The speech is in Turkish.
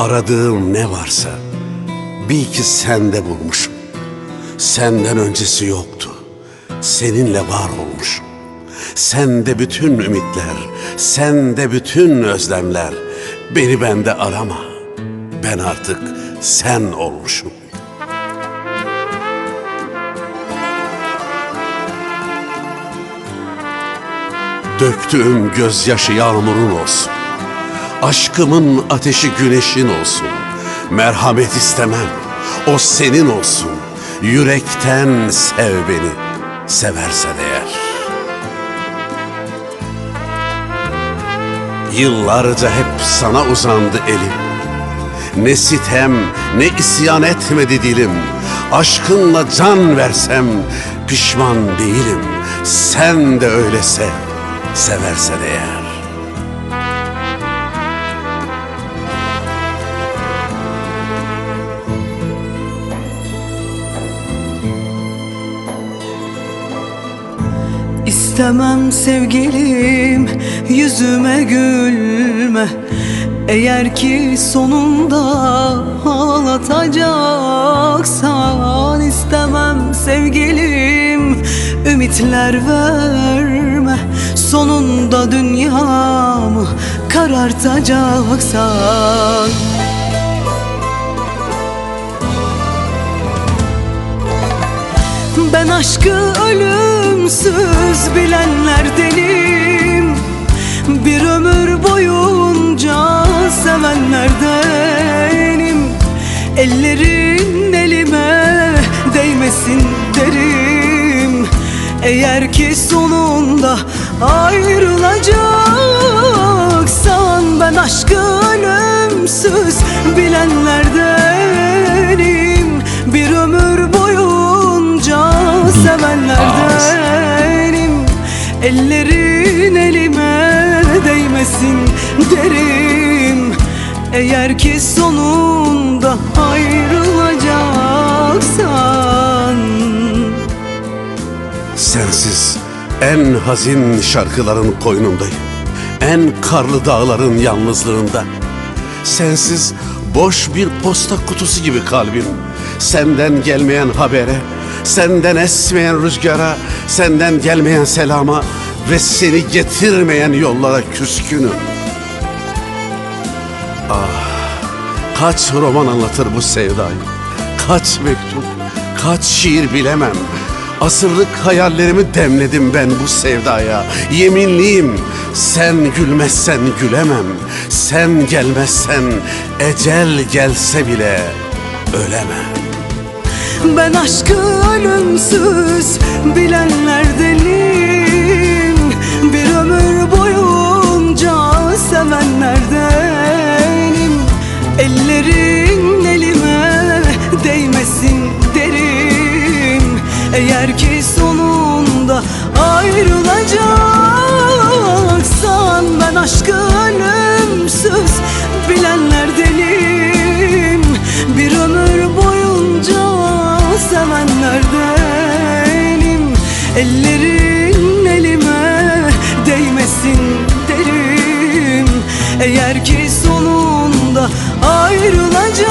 Aradığım ne varsa bil ki sende bulmuşum. Senden öncesi yoktu. Seninle var olmuşum. Sende bütün ümitler, sende bütün özlemler. Beni bende arama. Ben artık sen olmuşum. Döktüğüm gözyaşı yağmurun olsun. Aşkımın ateşi güneşin olsun. Merhamet istemem. O senin olsun. Yürekten sev beni. Seversen eğer. Yıllarca hep sana uzandı elim. Ne sitem, ne isyan etmedi dilim. Aşkınla can versem pişman değilim. Sen de öyle sev, seversen eğer. İstemem sevgilim yüzüme gülme. Eğer ki sonunda ağlatacaksan istemem sevgilim. Ümitler verme Sonunda dünyamı karartacaksan. Ben aşkı ölümsüz bilenlerdenim Bir ömür boyunca sevenlerdenim Ellerin elime değmesin derim. Eğer ki sonunda ayrılacaksan Ben aşkı ölümsüz bilenlerdenim Ellerin elime değmesin derim Eğer ki sonunda ayrılacaksan Sensiz en hazin şarkıların koynundayım. En karlı dağların yalnızlığında. Sensiz boş bir posta kutusu gibi kalbim. Senden gelmeyen habere, senden esmeyen rüzgara, senden gelmeyen selama ve seni getirmeyen yollara küskünüm. Kaç roman anlatır bu sevdayı? Kaç mektup, kaç şiir bilemem. Asırlık hayallerimi demledim ben bu sevdaya. Yeminliyim sen gülmezsen gülemem. Sen gelmezsen ecel gelse bile ölemem Ben aşkı ölümsüz bilenlerdenim Bir ömür boyunca sevenlerdenim. Ellerin elime değmesin derim. Eğer ki Ellerin elime değmesin derim. Eğer ki sonunda ayrılacaksan